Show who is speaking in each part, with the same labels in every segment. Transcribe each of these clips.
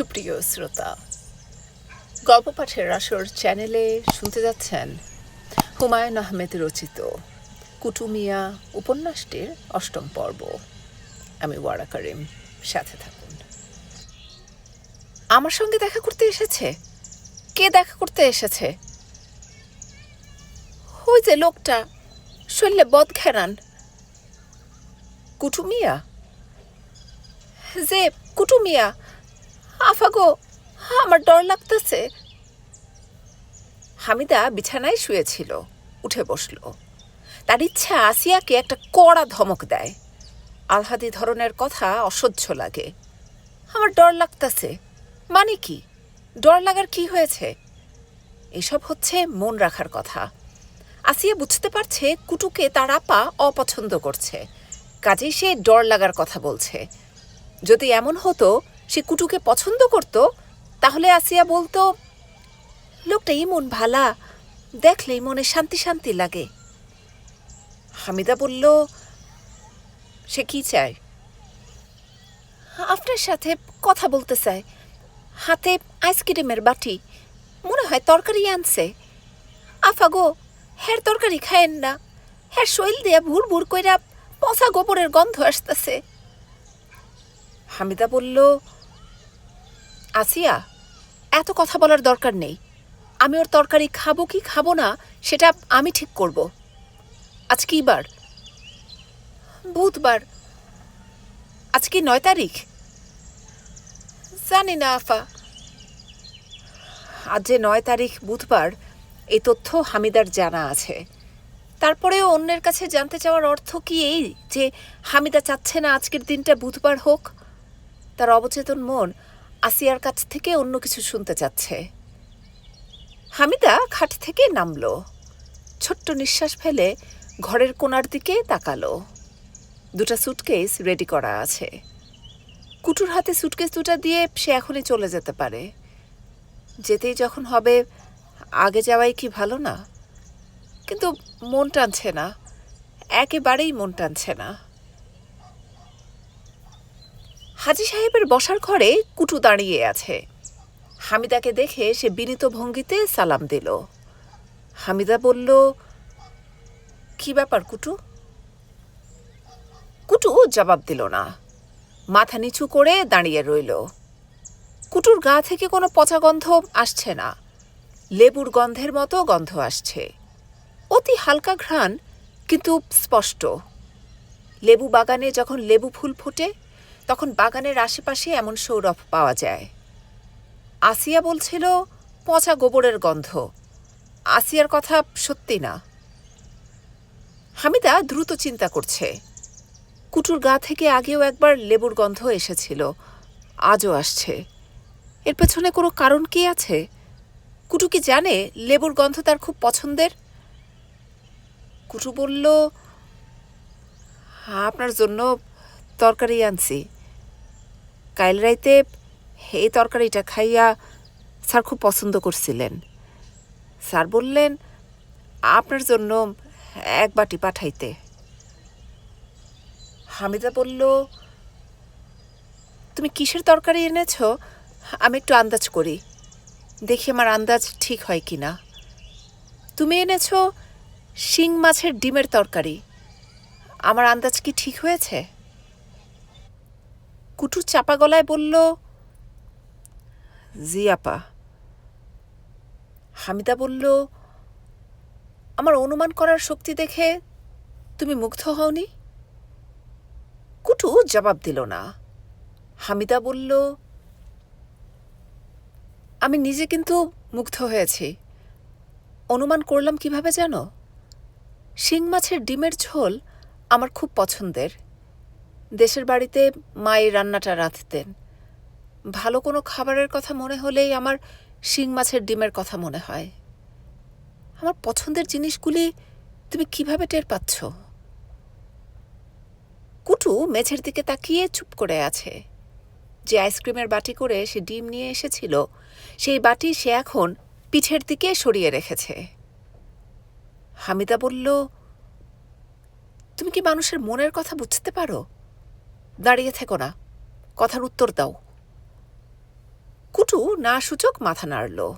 Speaker 1: সুপ্রিয় শ্রোতা গল্প পাঠের আসর চ্যানেলে শুনতে যাচ্ছেন হুমায়ুন আহমেদ রচিত কুটুমিয়া উপন্যাসটির অষ্টম পর্ব। আমি ওয়ারা করিম, সাথে থাকুন। আমার সঙ্গে দেখা করতে এসেছে? কে দেখা করতে এসেছে? ওই যে লোকটা শরীরে বদ ঘেরান। কুটুমিয়া? যে কুটুমিয়া আফাগো আমার ডর লাগতেছে। হামিদা বিছানায় শুয়েছিল, উঠে বসল। তার ইচ্ছা আসিয়াকে একটা কড়া ধমক দেয়। আলহাদি ধরনের কথা অসহ্য লাগে। আমার ডর লাগতেছে। মানে কি? ডর লাগার কি হয়েছে? এসব হচ্ছে মন রাখার কথা। আসিয়া বুঝতে পারছে কুটুকে তার আপা অপছন্দ করছে। কাজেই সে ডর লাগার কথা বলছে। যদি এমন হতো সে কুটুকে পছন্দ করত, তাহলে আসিয়া বলতো লোকটা ইমন ভালা, দেখলেই মনে শান্তি শান্তি লাগে। হামিদা বলল, সে কি চায়? আপনার সাথে কথা বলতে চায়, হাতে আইসক্রিমের বাটি, মনে হয় তরকারি আনছে। আফাগো হ্যার তরকারি খায়েন না হ্যার শৈল দিয়া ভুর ভুর কইরা পচা গোবরের গন্ধ আসতেছে। হামিদা বলল আসিয়া, এত কথা বলার দরকার নেই। আমি ওর তরকারি খাব কি খাব না, সেটা আমি ঠিক করব। আজ কি বার? বুধবার। আজ কি নয় তারিখ? জানি না, আফা। আজ যে নয় তারিখ বুধবার এই তথ্য হামিদার জানা আছে। তারপরেও অন্যের কাছে জানতে চাওয়ার অর্থ কি এই যে হামিদা চাচ্ছে না আজকের দিনটা বুধবার হোক? তার অবচেতন মন আসিয়ার কাছ থেকে অন্য কিছু শুনতে চাচ্ছে। হামিদা খাট থেকে নামল। ছোট্ট নিঃশ্বাস ফেলে ঘরের কোণার দিকে তাকালো। দুটা সুটকেস রেডি করা আছে। কুটুর হাতে সুটকেস দুটা দিয়ে সে এখনই চলে যেতে পারে। যেতেই যখন হবে, আগে যাওয়াই কি ভালো না? কিন্তু মন টানছে না। একেবারেই মন টানছে না। হাজি সাহেবের বসার ঘরে কুটু দাঁড়িয়ে আছে। হামিদাকে দেখে সে বিনীত ভঙ্গিতে সালাম দিল। হামিদা বলল, কি ব্যাপার কুটু? কুটু জবাব দিল না। মাথা নিচু করে দাঁড়িয়ে রইল। কুটুর গা থেকে কোনো পচা গন্ধ আসছে না। লেবুর গন্ধের মতো গন্ধ আসছে। অতি হালকা ঘ্রাণ, কিন্তু স্পষ্ট। লেবু বাগানে যখন লেবু ফুল ফোটে তখন বাগানের আশেপাশে এমন সৌরভ পাওয়া যায়। আসিয়া বলছিল, পচা গোবরের গন্ধ। আসিয়ার কথা সত্যি না। হামিদা দ্রুত চিন্তা করছে। কুটুর গা থেকে আগেও একবার লেবুর গন্ধ এসেছিল, আজও আসছে। এর পেছনে কোনো কারণ কি আছে? কুটু কি জানে লেবুর গন্ধ তার খুব পছন্দের? কুটু বলল, আপনার জন্য তরকারি আনছি। কাইল রাইতে এই তরকারিটা খাইয়া স্যার খুব পছন্দ করছিলেন। স্যার বললেন, আপনার জন্য এক বাটি পাঠাইতে। হামিদা বলল, তুমি কিসের তরকারি এনেছ? আমি একটু আন্দাজ করি। দেখি আমার আন্দাজ ঠিক হয় কি না তুমি এনেছ শিং মাছের ডিমের তরকারি। আমার আন্দাজ কি ঠিক হয়েছে? কুটু চাপা গলায় বলল, জি, আপা। হামিদা বলল, আমার অনুমান করার শক্তি দেখে তুমি মুগ্ধ হওনি? কুটু জবাব দিল না। হামিদা বলল, আমি নিজে কিন্তু মুগ্ধ হয়েছি। অনুমান করলাম কীভাবে জানো? শিং মাছের ডিমের ঝোল আমার খুব পছন্দের। দেশের বাড়িতে মায়ের রান্নাটা রাঁধতেন। ভালো কোনো খাবারের কথা মনে হলেই আমার শিং মাছের ডিমের কথা মনে হয়। আমার পছন্দের জিনিসগুলি তুমি কীভাবে টের পাচ্ছ? কুটু মেঝের দিকে তাকিয়ে চুপ করে আছে। যে আইসক্রিমের বাটি করে সে ডিম নিয়ে এসেছিল, সেই বাটি সে এখন পিঠের দিকে সরিয়ে রেখেছে। হামিদা বলল, তুমি কি মানুষের মনের কথা বুঝতে পারো? দাঁড়িয়ে থেকো না। কথার উত্তর দাও। কুটু না সূচক মাথা নাড়ল।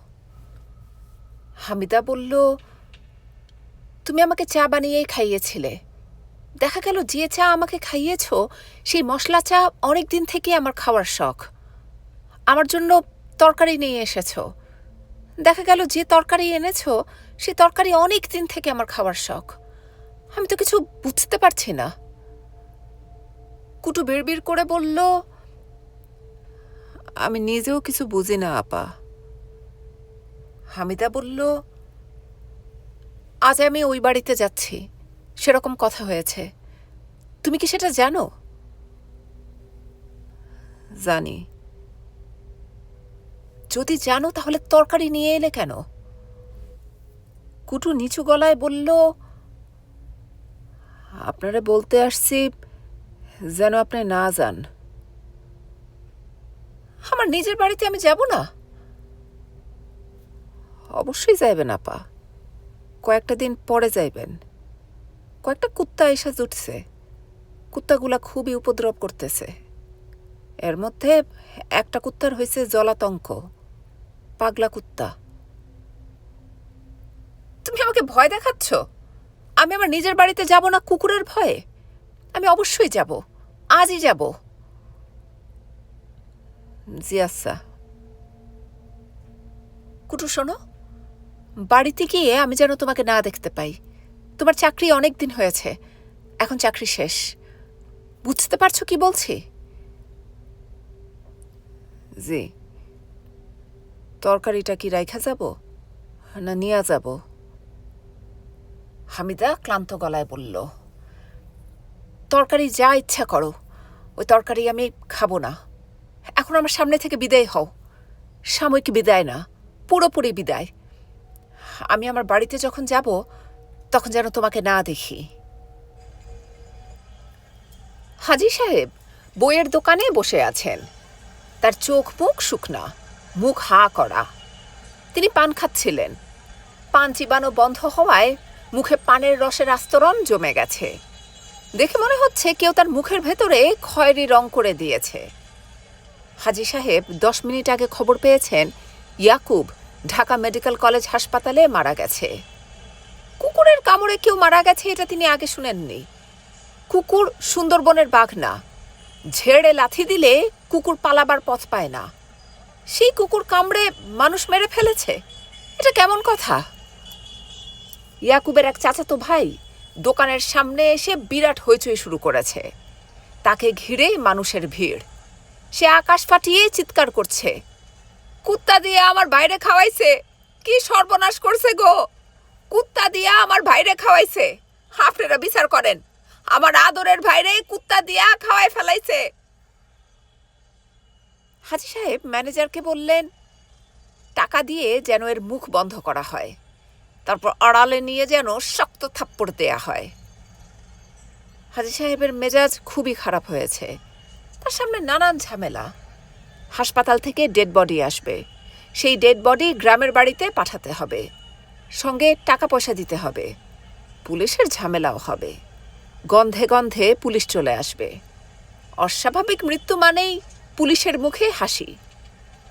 Speaker 1: হামিদা বলল, তুমি আমাকে চা বানিয়েই খাইয়েছিলে। দেখা গেল যে চা আমাকে খাইয়েছ, সেই মশলা চা অনেক দিন থেকে আমার খাওয়ার শখ। আমার জন্য তরকারি নিয়ে এসেছ। দেখা গেল যে তরকারি এনেছ, সে তরকারি অনেক দিন থেকে আমার খাওয়ার শখ। আমি তো কিছু বুঝতে পারছি না। কুটু বিড়বিড় করে বলল, আমি নিজেও কিছু বুঝি না, আপা। হামিদা বলল, আজ আমি ওই বাড়িতে যাচ্ছি, সেরকম কথা হয়েছে। তুমি কি সেটা জানো? জানি। যদি জানো, তাহলে তরকারি নিয়ে এলে কেন? কুটু নিচু গলায় বলল, আপনারা বলতে আসছি যেন আপনি না যান। আমার নিজের বাড়িতে আমি যাব না? অবশ্যই যাইবেন, আপা। কয়েকটা দিন পরে যাইবেন। কয়েকটা কুত্তা এসে জুটছে। কুত্তাগুলা খুবই উপদ্রব করতেছে। এর মধ্যে একটা কুত্তার হয়েছে জলাতঙ্ক। পাগলা কুত্তা। তুমি আমাকে ভয় দেখাচ্ছ? আমি আমার নিজের বাড়িতে যাব না কুকুরের ভয়ে? আমি অবশ্যই যাব। আজই যাব। জি আচ্ছা। কুটু শোনো, বাড়িতে গিয়ে আমি যেন তোমাকে না দেখতে পাই। তোমার চাকরি অনেক দিন হয়েছে, এখন চাকরি শেষ। বুঝতে পারছ কি বলছি? জি। তরকারিটা কি রাইখা যাব, না নিয়ে যাব? হামিদা ক্লান্ত গলায় বলল, তরকারি যা ইচ্ছা করো। ওই তরকারি আমি খাব না। এখন আমার সামনে থেকে বিদায় হও। সাময়িক বিদায় না, পুরোপুরি বিদায়। আমি আমার বাড়িতে যখন যাব, তখন যেন তোমাকে না দেখি। হাজি সাহেব, বইয়ের দোকানে বসে আছেন। তার চোখ মুখ শুকনা, মুখ হা করা। তিনি পান খাচ্ছিলেন। পান চিবানো বন্ধ হওয়ায় মুখে পানের রসের আস্তরণ জমে গেছে। দেখে মনে হচ্ছে কেউ তার মুখের ভেতরে খয়েরি রং করে দিয়েছে। হাজি সাহেব দশ মিনিট আগে খবর পেয়েছেন, ইয়াকুব ঢাকা মেডিকেল কলেজ হাসপাতালে মারা গেছে। কুকুরের কামড়ে কেউ মারা গেছে এটা তিনি আগে শুনেননি। কুকুর সুন্দরবনের বাঘ না ঝেড়ে লাথি দিলে কুকুর পালাবার পথ পায় না। সেই কুকুর কামড়ে মানুষ মেরে ফেলেছে? এটা কেমন কথা? ইয়াকুবের এক চাচাতো ভাই দোকানের সামনে এসে বিরাট হইচই শুরু করেছে। তাকে ঘিরে মানুষের ভিড়। সে আকাশ ফাটিয়ে চিৎকার করছে। কুত্তা দিয়ে আমার বাইরে খাওয়াইছে? কি সর্বনাশ করছে গো? কুত্তা দিয়ে আমার ভাইরে খাওয়াইছে? আপনারা বিচার করেন। আমার আদরের ভাইরে কুত্তা দিয়া খাওয়াই ফেলাইছে। হাজি সাহেব ম্যানেজারকে বললেন, টাকা দিয়ে যেন এর মুখ বন্ধ করা হয়। তারপর আড়ালে নিয়ে যেন শক্ত থাপ্পড় দেয়া হয়। হাজি সাহেবের মেজাজ খুবই খারাপ হয়েছে। তার সামনে নানান ঝামেলা। হাসপাতাল থেকে ডেড বডি আসবে। সেই ডেড বডি গ্রামের বাড়িতে পাঠাতে হবে। সঙ্গে টাকা পয়সা দিতে হবে। পুলিশের ঝামেলাও হবে। গন্ধে গন্ধে পুলিশ চলে আসবে। অস্বাভাবিক মৃত্যু মানেই পুলিশের মুখে হাসি।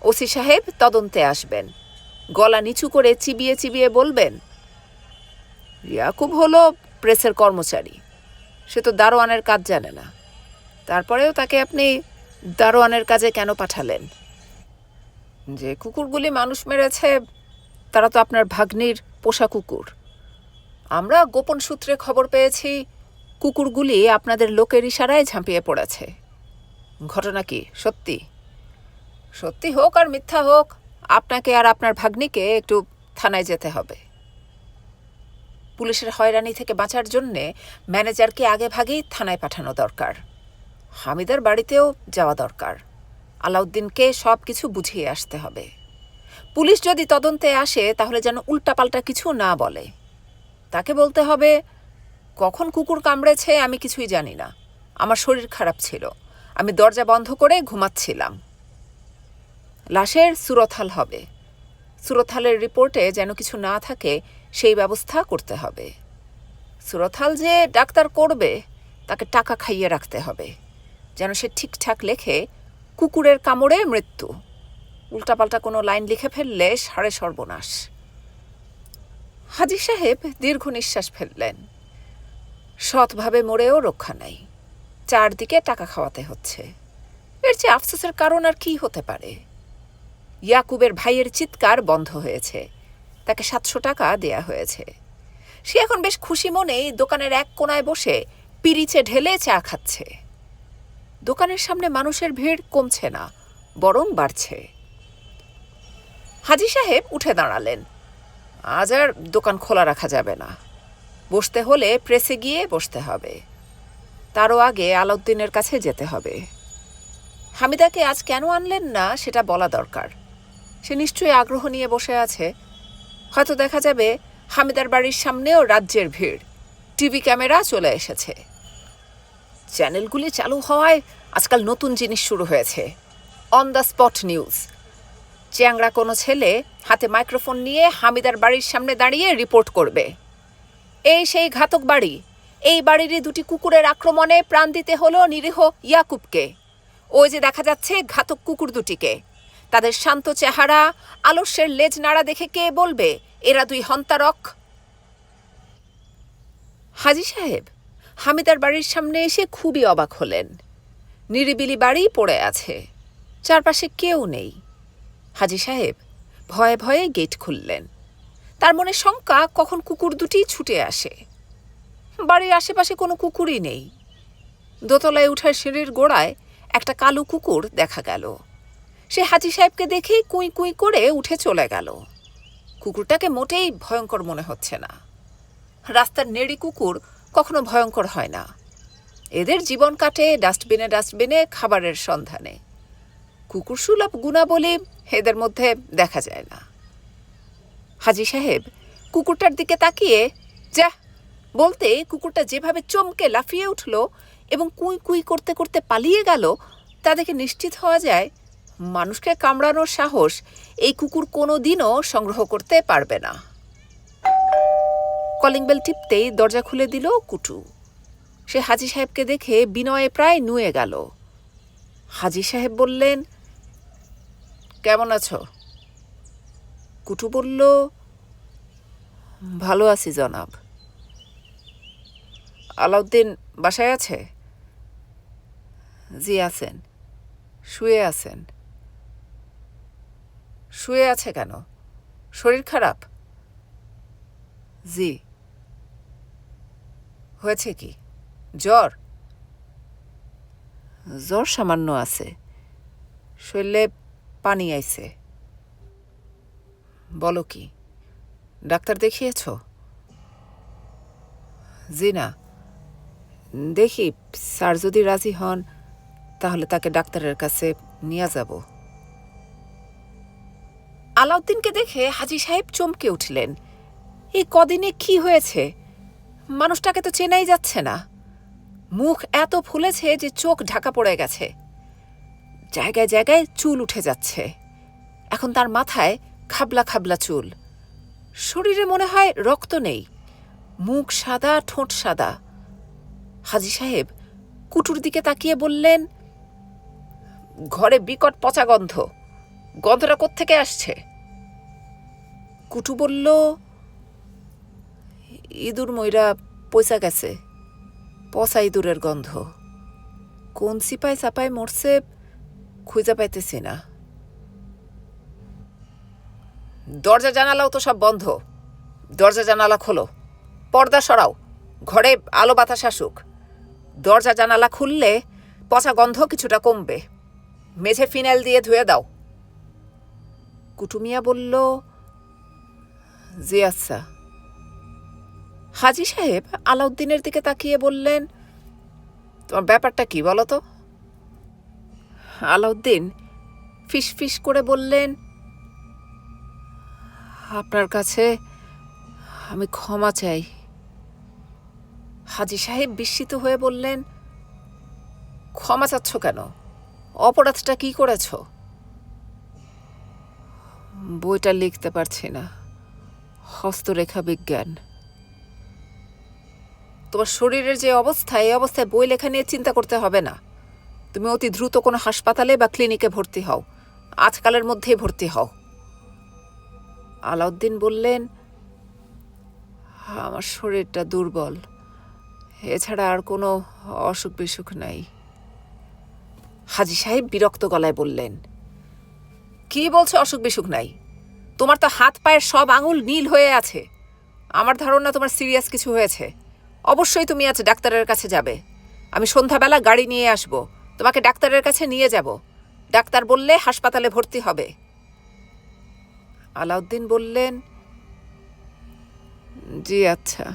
Speaker 1: ওসি সাহেব তদন্তে আসবেন। গলা নিচু করে চিবিয়ে চিবিয়ে বলবেন, ইয়াকুব হলো প্রেসের কর্মচারী, সে তো দারোয়ানের কাজ জানে না। তারপরেও তাকে আপনি দারোয়ানের কাজে কেন পাঠালেন? যে কুকুরগুলি মানুষ মেরেছে, তারা তো আপনার ভাগ্নির পোষা কুকুর। আমরা গোপন সূত্রে খবর পেয়েছি, কুকুরগুলি আপনাদের লোকের ইশারায় ঝাঁপিয়ে পড়েছে। ঘটনা কি? সত্যি? সত্যি হোক আর মিথ্যা হোক আপনাকে আর আপনার ভাগ্নিকে একটু থানায় যেতে হবে। পুলিশের হয়রানি থেকে বাঁচার জন্যে ম্যানেজারকে আগে ভাগেই থানায় পাঠানো দরকার। হামিদার বাড়িতেও যাওয়া দরকার। আলাউদ্দিনকে সব কিছু বুঝিয়ে আসতে হবে। পুলিশ যদি তদন্তে আসে, তাহলে যেন উল্টাপাল্টা কিছু না বলে। তাকে বলতে হবে, কখন কুকুর কামড়েছে আমি কিছুই জানি না। আমার শরীর খারাপ ছিল। আমি দরজা বন্ধ করে ঘুমাচ্ছিলাম। লাশের সুরথাল হবে। সুরথালের রিপোর্টে যেন কিছু না থাকে, সেই ব্যবস্থা করতে হবে। সুরথাল যে ডাক্তার করবে, তাকে টাকা খাইয়ে রাখতে হবে। যেন সে ঠিকঠাক লেখে, কুকুরের কামড়ে মৃত্যু। উল্টাপাল্টা কোনো লাইন লিখে ফেললে সাড়ে সর্বনাশ। হাজি সাহেব দীর্ঘ নিঃশ্বাস ফেললেন। সৎভাবে মরেও রক্ষা নাই। চারদিকে টাকা খাওয়াতে হচ্ছে। এর চেয়ে আফসোসের কারণ আর কি হতে পারে? ইয়াকুবের ভাইয়ের চিৎকার বন্ধ হয়েছে। তাকে সাতশো টাকা দেয়া হয়েছে। সে এখন বেশ খুশি মনেই দোকানের এক কোনায় বসে পিরিচে ঢেলে চা খাচ্ছে। দোকানের সামনে মানুষের ভিড় কমছে না, বরং বাড়ছে। হাজি সাহেব উঠে দাঁড়ালেন। আজ আর দোকান খোলা রাখা যাবে না। বসতে হলে প্রেসে গিয়ে বসতে হবে। তারও আগে আলাউদ্দিনের কাছে যেতে হবে। হামিদাকে আজ কেন আনলেন না সেটা বলা দরকার। সে নিশ্চয়ই আগ্রহ নিয়ে বসে আছে। হয়তো দেখা যাবে হামিদার বাড়ির সামনেও রাজ্যের ভিড়। টিভি ক্যামেরা চলে এসেছে। চ্যানেলগুলি চালু হওয়ায় আজকাল নতুন জিনিস শুরু হয়েছে। অন দ্য স্পট নিউজ চ্যাংড়া কোনো ছেলে হাতে মাইক্রোফোন নিয়ে হামিদার বাড়ির সামনে দাঁড়িয়ে রিপোর্ট করবে। এই সেই ঘাতক বাড়ি। এই বাড়িরই দুটি কুকুরের আক্রমণে প্রাণ দিতে হলো নিরীহ ইয়াকুবকে। ওই যে দেখা যাচ্ছে ঘাতক কুকুর দুটিকে। তাদের শান্ত চেহারা, আলস্যের লেজ নাড়া দেখে কে বলবে, এরা দুই হন্তারক? হাজি সাহেব, হামিদার বাড়ির সামনে এসে খুবই অবাক হলেন। নিরিবিলি বাড়ি পড়ে আছে, চারপাশে কেউ নেই। হাজি সাহেব ভয়ে ভয়ে গেট খুললেন। তার মনে শঙ্কা, কখন কুকুর দুটি ছুটে আসে। বাড়ির আশেপাশে কোনো কুকুরই নেই। দোতলায় উঠার সিঁড়ির গোড়ায় একটা কালো কুকুর দেখা গেল। সে হাজি সাহেবকে দেখেই কুঁই কুঁই করে উঠে চলে গেল। কুকুরটাকে মোটেই ভয়ঙ্কর মনে হচ্ছে না। রাস্তার নেড়ি কুকুর কখনো ভয়ঙ্কর হয় না। এদের জীবন কাটে ডাস্টবিনে ডাস্টবিনে খাবারের সন্ধানে। কুকুর সুলভ গুণাবলী এদের মধ্যে দেখা যায় না। হাজি সাহেব কুকুরটার দিকে তাকিয়ে, যা! বলতে কুকুরটা যেভাবে চমকে লাফিয়ে উঠল এবং কুই কুঁই করতে করতে পালিয়ে গেল, তা দেখে নিশ্চিত হওয়া যায় মানুষকে কামড়ানোর সাহস এই কুকুর কোনো দিনও সংগ্রহ করতে পারবে না। কলিং বেল টিপতেই দরজা খুলে দিল কুটু। সে হাজি সাহেবকে দেখে বিনয়ে প্রায় নুয়ে গেল। হাজি সাহেব বললেন, কেমন আছো? কুটু বলল, ভালো আছি জনাব। আলাউদ্দিন বাসায় আছে? জি, আছেন। শুয়ে আছেন। শুয়ে আছে কেন? শরীর খারাপ? জি। হয়েছে কি? জ্বর? জ্বর সামান্য আছে। শরীরে পানি আইছে। বলো কি? ডাক্তার দেখিয়েছ? জি না। দেখি স্যার যদি রাজি হন তাহলে তাকে ডাক্তারের কাছে নিয়ে যাব। আলাউদ্দিনকে দেখে হাজি সাহেব চমকে উঠলেন। এই কদিনে কি হয়েছে? মানুষটাকে তো চেনাই যাচ্ছে না। মুখ এত ফুলেছে যে চোখ ঢাকা পড়ে গেছে। জায়গায় জায়গায় চুল উঠে যাচ্ছে। এখন তার মাথায় খাবলা খাবলা চুল। শরীরে মনে হয় রক্ত নেই। মুখ সাদা, ঠোঁট সাদা। হাজি সাহেব কুটুর দিকে তাকিয়ে বললেন, ঘরে বিকট পচা গন্ধ। গন্ধটা কোত্থেকে আসছে? কুটু বলল, ইঁদুর ময়রা পয়সা গেছে, পচা ইঁদুরের গন্ধ। কোন সিপাই চাপায় মরছে খুঁজে পাইতেছি না। দরজা জানালাও তো সব বন্ধ। দরজা জানালা খোলো। পর্দা সরাও। ঘরে আলো বাতাস আসুক। দরজা জানালা খুললে পচা গন্ধ কিছুটা কমবে। মেঝে ফিনাইল দিয়ে ধুয়ে দাও। কুটুমিয়া বলল জি আচ্ছা হাজি সাহেব আলাউদ্দিনের দিকে তাকিয়ে বললেন, তোমার ব্যাপারটা কি বলো তো? আলাউদ্দিন ফিস করে বললেন, আপনার কাছে আমি ক্ষমা চাই। হাজি সাহেব বিস্মিত হয়ে বললেন, ক্ষমা চাচ্ছ কেন? অপরাধটা কি করেছ? বইটা লিখতে পারছি না। হস্তরেখা বিজ্ঞান তোমার শরীরের যে অবস্থা, এই অবস্থায় বই লেখা নিয়ে চিন্তা করতে হবে না। তুমি অতি দ্রুত কোনো হাসপাতালে বা ক্লিনিকে ভর্তি হও। আজকালের মধ্যেই ভর্তি হও। আলাউদ্দিন বললেন, আমার শরীরটা দুর্বল। এছাড়া আর কোনো অসুখ বিসুখ নাই। হাজি সাহেব বিরক্ত গলায় বললেন, কি বলছো, অসুখ বিসুখ নাই? তোমার তো হাত পায়ের সব আঙুল নীল হয়ে আছে। আমার ধারণা তোমার সিরিয়াস কিছু হয়েছে। অবশ্যই তুমি আজ ডাক্তারের কাছে যাবে। আমি সন্ধ্যাবেলা গাড়ি নিয়ে আসব। তোমাকে ডাক্তারের কাছে নিয়ে যাব। ডাক্তার বললে হাসপাতালে ভর্তি হবে। আলাউদ্দিন বললেন, জি আচ্ছা।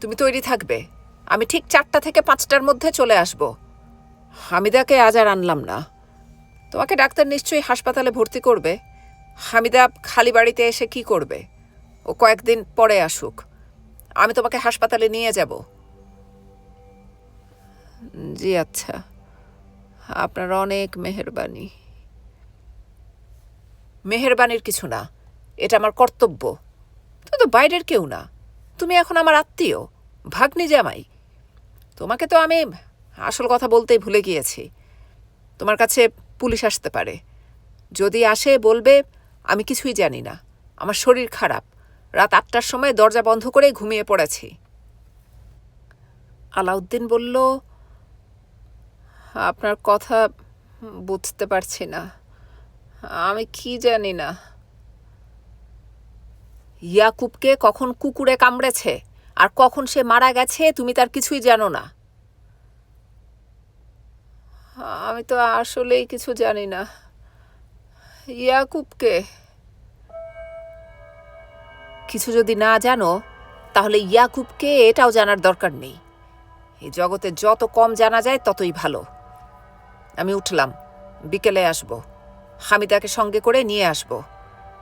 Speaker 1: তুমি তৈরি থাকবে। আমি ঠিক চারটা থেকে পাঁচটার মধ্যে চলে আসব। হামিদাকে আজ আর আনলাম না। তোমাকে ডাক্তার নিশ্চয়ই হাসপাতালে ভর্তি করবে। হামিদা খালি বাড়িতে এসে কি করবে? ও কয়েকদিন পরে আসুক। আমি তোমাকে হাসপাতালে নিয়ে যাব। জি আচ্ছা। আপনার অনেক মেহেরবানি। মেহেরবানির কিছু না। এটা আমার কর্তব্য। তুমি তো বাইরের কেউ না। তুমি এখন আমার আত্মীয়, ভাগ্নি জামাই। তোমাকে তো আমি আসল কথা বলতেই ভুলে গিয়েছি। তোমার কাছে পুলিশ আসতে পারে। যদি আসে, বলবে, আমি কিছুই জানি না। আমার শরীর খারাপ। রাত আটটার সময় দরজা বন্ধ করে ঘুমিয়ে পড়েছি। আলাউদ্দিন বলল, আপনার কথা বুঝতে পারছি না। আমি কি জানি না? ইয়াকুবকে কখন কুকুরে কামড়েছে আর কখন সে মারা গেছে, তুমি তার কিছুই জানো না। আমি তো আসলেই কিছু জানি না। ইয়াকুবকে কিছু যদি না জানো, তাহলে ইয়াকুবকে এটাও জানার দরকার নেই। এই জগতে যত কম জানা যায়, ততই ভালো। আমি উঠলাম, বিকেলে আসব। হামিদাকে সঙ্গে করে নিয়ে আসব।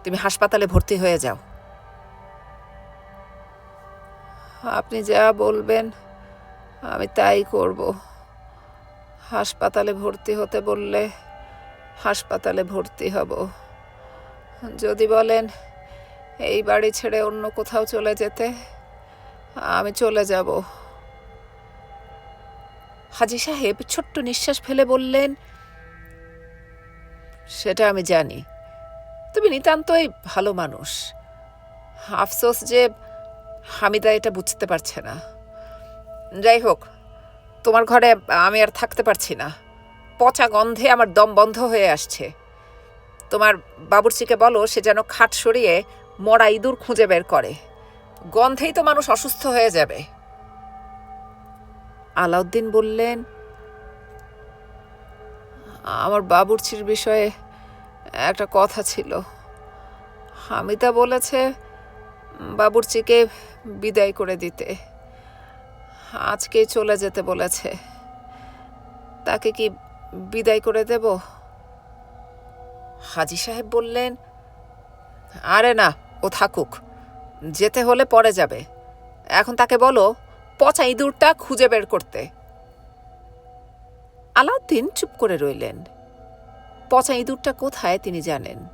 Speaker 1: তুমি হাসপাতালে ভর্তি হয়ে যাও। আপনি যা বলবেন, আমি তাই করব। হাসপাতালে ভর্তি হতে বললে, হাসপাতালে ভর্তি হব। যদি বলেন, এই বাড়ি ছেড়ে অন্য কোথাও চলে যেতে, আমি চলে যাব। হাজি সাহেব ছোট্ট নিঃশ্বাস ফেলে বললেন, সেটা আমি জানি। তুমি নিতান্তই ভালো মানুষ। আফসোস যে হামিদা এটা বুঝতে পারছে না। যাই হোক তোমার ঘরে আমি আর থাকতে পারছি না। পচা গন্ধে আমার দম বন্ধ হয়ে আসছে। তোমার বাবুর্চিকে বলো, সে যেন খাট সরিয়ে মরা ইঁদুর খুঁজে বের করে। গন্ধেই তো মানুষ অসুস্থ হয়ে যাবে। আলাউদ্দিন বললেন, আমার বাবুর্চির বিষয়ে একটা কথা ছিল। হামিদা বলেছে, বাবুর্চিকে বিদায় করে দিতে। আজকেই চলে যেতে বলেছে। তাকে কি বিদায় করে দেব? হাজি সাহেব বললেন, আরে না, ও থাকুক। যেতে হলে পরে যাবে। এখন তাকে বলো, পচা ইঁদুরটা খুঁজে বের করতে। আলাউদ্দিন চুপ করে রইলেন। পচা ইঁদুরটা কোথায় তিনি জানেন,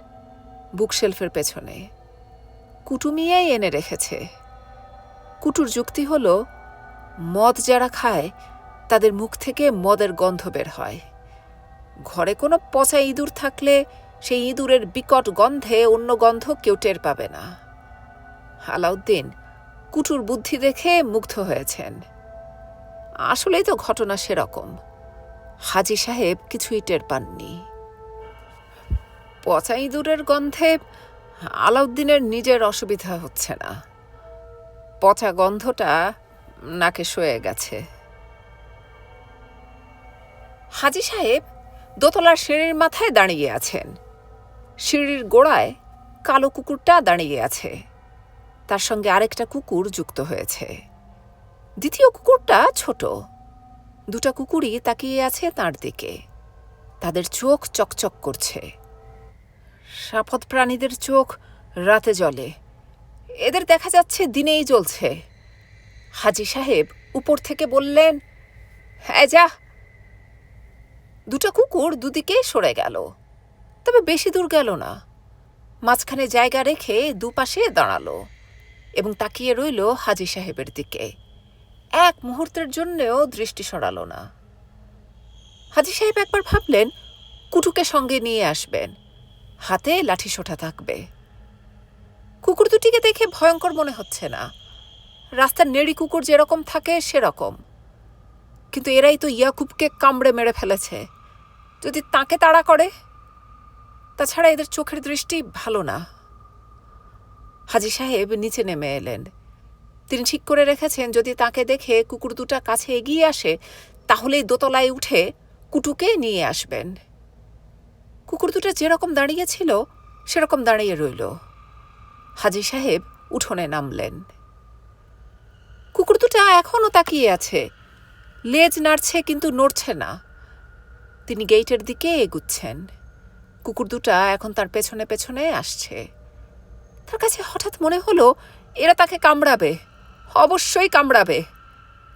Speaker 1: বুকশেলফের পেছনে। কুটুমিয়াই এনে রেখেছে। কুটুর যুক্তি হলো মদ যারা খায়, তাদের মুখ থেকে মদের গন্ধ বের হয়। ঘরে কোনো পচা ইঁদুর থাকলে সেই ইঁদুরের বিকট গন্ধে অন্য গন্ধ কেউ টের পাবে না। আলাউদ্দিন কুটুর বুদ্ধি দেখে মুগ্ধ হয়েছেন। আসলেই তো ঘটনা সেরকম। হাজি সাহেব কিছুই টের পাননি। পচা ইঁদুরের গন্ধে আলাউদ্দিনের নিজের অসুবিধা হচ্ছে না। পচা গন্ধটা নাকে সয়ে গেছে। হাজি সাহেব দোতলার সিঁড়ির মাথায় দাঁড়িয়ে আছেন। সিঁড়ির গোড়ায় কালো কুকুরটা দাঁড়িয়ে আছে। তার সঙ্গে আরেকটা কুকুর যুক্ত হয়েছে। দ্বিতীয় কুকুরটা ছোট। দুটা কুকুরই তাকিয়ে আছে তার দিকে। তাদের চোখ চকচক করছে। সাপদ প্রাণীদের চোখ রাতে জলে এদের দেখা যাচ্ছে দিনেই জ্বলছে। হাজি সাহেব উপর থেকে বললেন হ্যাঁ যা। দুটো কুকুর দুদিকে সরে গেল। তবে বেশি দূর গেল না। মাঝখানে জায়গা রেখে দুপাশে দাঁড়াল এবং তাকিয়ে রইল হাজি সাহেবের দিকে। এক মুহূর্তের জন্যেও দৃষ্টি সরালো না। হাজি সাহেব একবার ভাবলেন, কুটুকে সঙ্গে নিয়ে আসবেন। হাতে লাঠি সোঠা থাকবে। কুকুর দুটিকে দেখে ভয়ঙ্কর মনে হচ্ছে না। রাস্তার নেড়ি কুকুর যেরকম থাকে, সেরকম। কিন্তু এরাই তো ইয়াকুবকে কামড়ে মেরে ফেলেছে। যদি তাকে তাড়া করে, তাছাড়া এদের চোখের দৃষ্টি ভালো না। হাজি সাহেব নিচে নেমে এলেন। তিনি ঠিক করে রেখেছেন, যদি তাকে দেখে কুকুর দুটা কাছে এগিয়ে আসে, তাহলেই দোতলায় উঠে কুটুকে নিয়ে আসবেন। কুকুর দুটা যেরকম দাঁড়িয়েছিল সেরকম দাঁড়িয়ে রইল। হাজি সাহেব উঠোনে নামলেন। কুকুর দুটা এখনও তাকিয়ে আছে। লেজ নাড়ছে কিন্তু নড়ছে না। তিনি গেইটের দিকে এগুচ্ছেন। কুকুর দুটা এখন তার পেছনে পেছনে আসছে। তার কাছে হঠাৎ মনে হলো, এরা তাকে কামড়াবে। অবশ্যই কামড়াবে।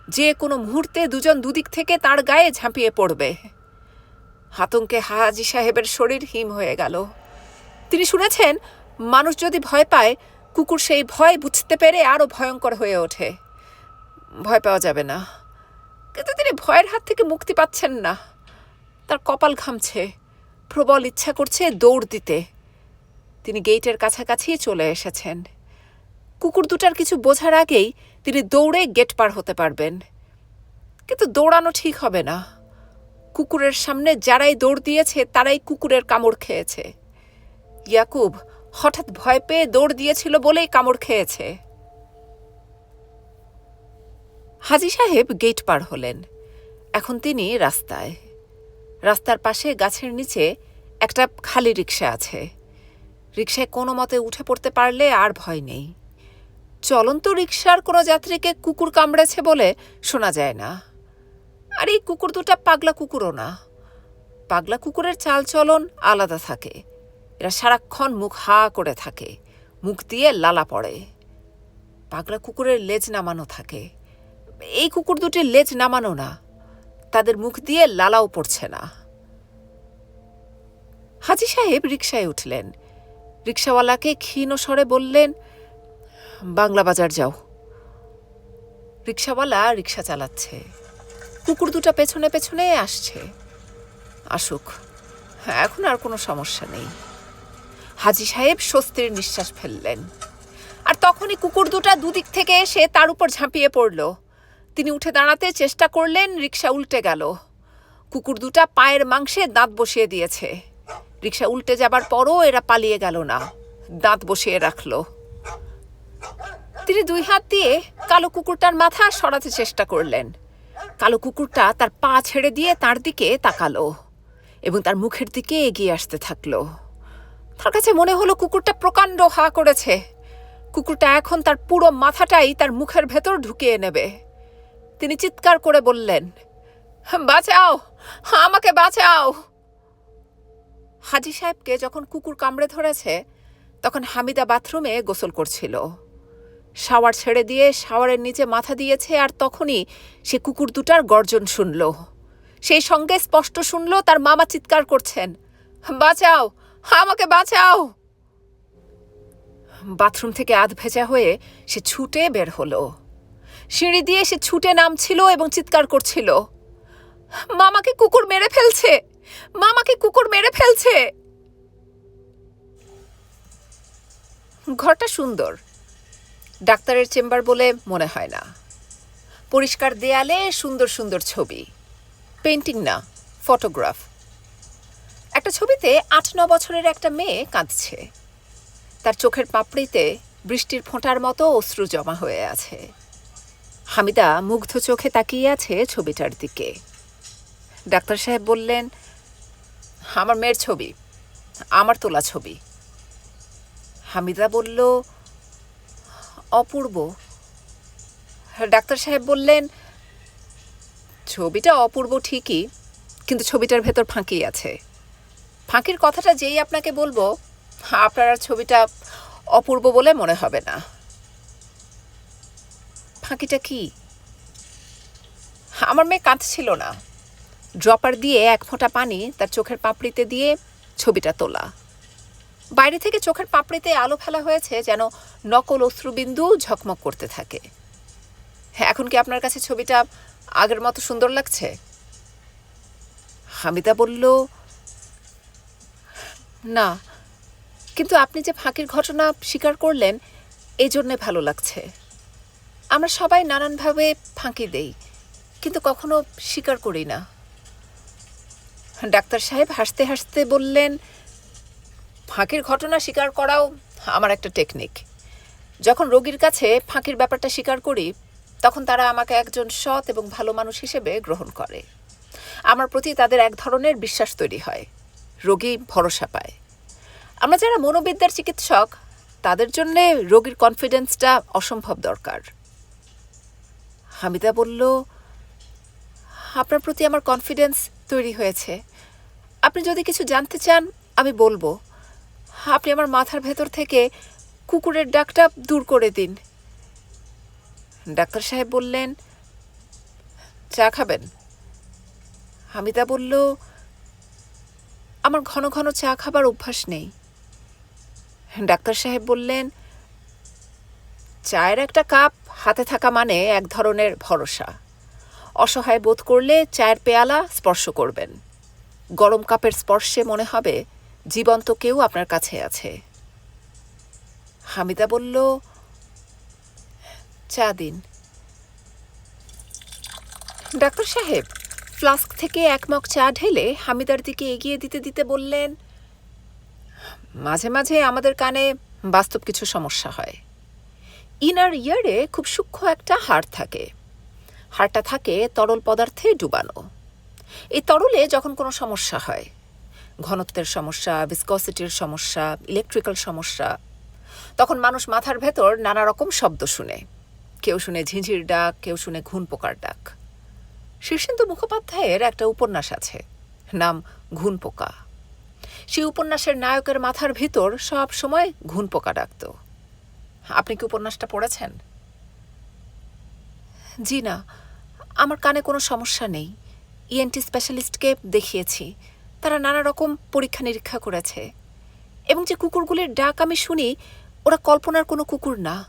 Speaker 1: যে কোনো মুহূর্তে দুজন দুদিক থেকে তার গায়ে ঝাঁপিয়ে পড়বে। আতঙ্কে হাজি সাহেবের শরীর হিম হয়ে গেল। তিনি শুনেছেন, মানুষ যদি ভয় পায়, কুকুর সেই ভয় বুঝতে পেরে আরও ভয়ঙ্কর হয়ে ওঠে। ভয় পাওয়া যাবে না। কিন্তু তিনি ভয়ের হাত থেকে মুক্তি পাচ্ছেন না। তার কপাল ঘামছে। প্রবল ইচ্ছা করছে দৌড় দিতে। তিনি গেইটের কাছাকাছি চলে এসেছেন। কুকুর দুটার কিছু বোঝার আগেই তিনি দৌড়ে গেট পার হতে পারবেন। কিন্তু দৌড়ানো ঠিক হবে না। কুকুরের সামনে যারাই দৌড় দিয়েছে, তারাই কুকুরের কামড় খেয়েছে। ইয়াকুব হঠাৎ ভয় পেয়ে দৌড় দিয়েছিল বলেই কামড় খেয়েছে। হাজি সাহেব গেট পার হলেন। এখন তিনি রাস্তায়। রাস্তার পাশে গাছের নিচে একটা খালি রিক্সা আছে। রিক্সায় কোনো মতে উঠে পড়তে পারলে আর ভয় নেই। চলন্ত রিক্সার কোনো যাত্রীকে কুকুর কামড়েছে বলে শোনা যায় না। আর, এই কুকুর দুটা পাগলা কুকুরও না। পাগলা কুকুরের চালচলন আলাদা থাকে। এরা সারাক্ষণ মুখ হা করে থাকে। মুখ দিয়ে লালা পড়ে। পাগলা কুকুরের লেজ নামানো থাকে। এই কুকুর দুটির লেজ নামানো না। তাদের মুখ দিয়ে লালাও পড়ছে না। হাজি সাহেব রিক্সায় উঠলেন। রিক্সাওয়ালাকে ক্ষীণ স্বরে বললেন, বাংলা বাজার যাও। রিক্সাওয়ালা রিক্সা চালাচ্ছে। কুকুর দুটা পেছনে পেছনে আসছে। আসুক, এখন আর কোনো সমস্যা নেই। হাজি সাহেব স্বস্তির নিঃশ্বাস ফেললেন। আর তখনই কুকুর দুটা দুদিক থেকে এসে তার উপর ঝাঁপিয়ে পড়ল। তিনি উঠে দাঁড়াতে চেষ্টা করলেন রিক্সা উল্টে গেল। কুকুর দুটা পায়ের মাংসে দাঁত বসিয়ে দিয়েছে। রিক্সা উল্টে যাবার পরও এরা পালিয়ে গেল না, দাঁত বসিয়ে রাখল। তিনি দুই হাত দিয়ে কালো কুকুরটার মাথা সরাতে চেষ্টা করলেন। কালো কুকুরটা তার পা ছেড়ে দিয়ে তার দিকে তাকালো এবং তার মুখের দিকে এগিয়ে আসতে থাকল। তার কাছে মনে হলো কুকুরটা প্রকাণ্ড হা করেছে। কুকুরটা এখন তার পুরো মাথাটাই তার মুখের ভেতর ঢুকিয়ে নেবে। তিনি চিৎকার করে বললেন, বাঁচাও! আমাকে বাঁচাও! হাজি সাহেবকে যখন কুকুর কামড়ে ধরেছে, তখন হামিদা বাথরুমে গোসল করছিল। শাওয়ার ছেড়ে দিয়ে শাওয়ারের নিচে মাথা দিয়েছে আর তখনই সে কুকুর দুটার গর্জন শুনল। সেই সঙ্গে স্পষ্ট শুনল, তার মামা চিৎকার করছেন। বাঁচাও! আমাকে বাঁচাও! বাথরুম থেকে আধ ভেজা হয়ে সে ছুটে বের হলো। সিঁড়ি দিয়ে সে ছুটে নামছিল এবং চিৎকার করছিল। মামাকে কুকুর মেরে ফেলছে! মামাকে কুকুর মেরে ফেলছে! ঘরটা সুন্দর। ডাক্তারের চেম্বার বলে মনে হয় না। পরিষ্কার দেয়ালে সুন্দর সুন্দর ছবি। পেন্টিং না, ফটোগ্রাফ। একটা ছবিতে আট ন বছরের একটা মেয়ে কাঁদছে। তার চোখের পাপড়িতে বৃষ্টির ফোঁটার মতো অশ্রু জমা হয়ে আছে। হামিদা মুগ্ধ চোখে তাকিয়ে আছে ছবিটার দিকে। ডাক্তার সাহেব বললেন, আমার মেয়ের ছবি, আমার তোলা ছবি। হামিদা বলল, অপূর্ব। ডাক্তার সাহেব বললেন, ছবিটা অপূর্ব ঠিকই, কিন্তু ছবিটার ভেতর ফাঁকি আছে। ফাঁকির কথাটা যেই আপনাকে বলব, আপনার আর ছবিটা অপূর্ব বলে মনে হবে না। ফাঁকিটা কি? আমার মেয়ে কাঁদছিল না। ড্রপার দিয়ে এক ফোঁটা পানি তার চোখের পাপড়িতে দিয়ে ছবিটা তোলা। বাইরে থেকে চোখের পাপড়িতে আলো ফেলা হয়েছে যেন নকল অশ্রুবিন্দু ঝকমক করতে থাকে। হ্যাঁ এখন কি আপনার কাছে ছবিটা আগের মতো সুন্দর লাগছে? হামিদা বলল, না, কিন্তু আপনি যে ফাঁকির ঘটনা স্বীকার করলেন এই জন্যে ভালো লাগছে। আমরা সবাই নানানভাবে ফাঁকি দেই, কিন্তু কখনো স্বীকার করি না। ডাক্তার সাহেব হাসতে হাসতে বললেন, ফাঁকির ঘটনা স্বীকার করাও আমার একটা টেকনিক। যখন রোগীর কাছে ফাঁকির ব্যাপারটা স্বীকার করি, তখন তারা আমাকে একজন সৎ এবং ভালো মানুষ হিসেবে গ্রহণ করে। আমার প্রতি তাদের এক ধরনের বিশ্বাস তৈরি হয়, রোগী ভরসা পায়। আমরা যারা মনোবিদ্যার চিকিৎসক, তাদের জন্যে রোগীর কনফিডেন্সটা অসম্ভব দরকার। হামিদা বলল, আপনার প্রতি আমার কনফিডেন্স তৈরি হয়েছে। আপনি যদি কিছু জানতে চান, আমি বলব। আপনি আমার মাথার ভেতর থেকে কুকুরের ডাকটা দূর করে দিন। ডাক্তার সাহেব বললেন, চা খাবেন? হামিদা বলল, আমার ঘন ঘন চা খাবার অভ্যাস নেই। ডাক্তার সাহেব বললেন চায়ের একটা কাপ হাতে থাকা মানে এক ধরনের ভরসা। অসহায় বোধ করলে চায়ের পেয়ালা স্পর্শ করবেন। গরম কাপের স্পর্শে মনে হবে জীবন্ত কেউ আপনার কাছে আছে। হামিদা বলল, চা দিন। ডাক্তার সাহেব, ফ্লাস্ক থেকে এক মগ চা ঢেলে হামিদার দিকে এগিয়ে দিতে দিতে বললেন, মাঝে মাঝে আমাদের কানে বাস্তব কিছু সমস্যা হয়। ইনার ইয়ারে খুব সূক্ষ্ম একটা হাড় থাকে। হাড়টা থাকে তরল পদার্থে ডুবানো। এই তরলে যখন কোনো সমস্যা হয়, ঘনত্বের সমস্যা ভিসকসিটির সমস্যা ইলেকট্রিক্যাল সমস্যা, তখন মানুষ মাথার ভেতর নানা রকম শব্দ শুনে। কেউ শুনে ঝিঁঝির ডাক, কেউ শুনে ঘুন পোকার ডাক। শীর্ষেন্দু মুখোপাধ্যায়ের একটা উপন্যাস আছে, নাম ঘুন পোকা। সেই উপন্যাসের নায়কের মাথার ভিতর সব সময় ঘুন পোকা ডাকত। আপনি কি উপন্যাসটা পড়েছেন? জি না, আমার কানে কোনো সমস্যা নেই। ইএনটি স্পেশালিস্টকে দেখিয়েছি। তারা নানা রকম পরীক্ষা নিরীক্ষা করেছে। এবং যে কুকুরগুলির ডাক আমি শুনি, ওরা কল্পনার কোনো কুকুর না।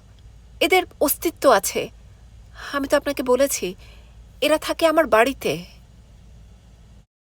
Speaker 1: এদের অস্তিত্ব আছে। আমি তো আপনাকে বলেছি, এরা থাকে আমার বাড়িতে।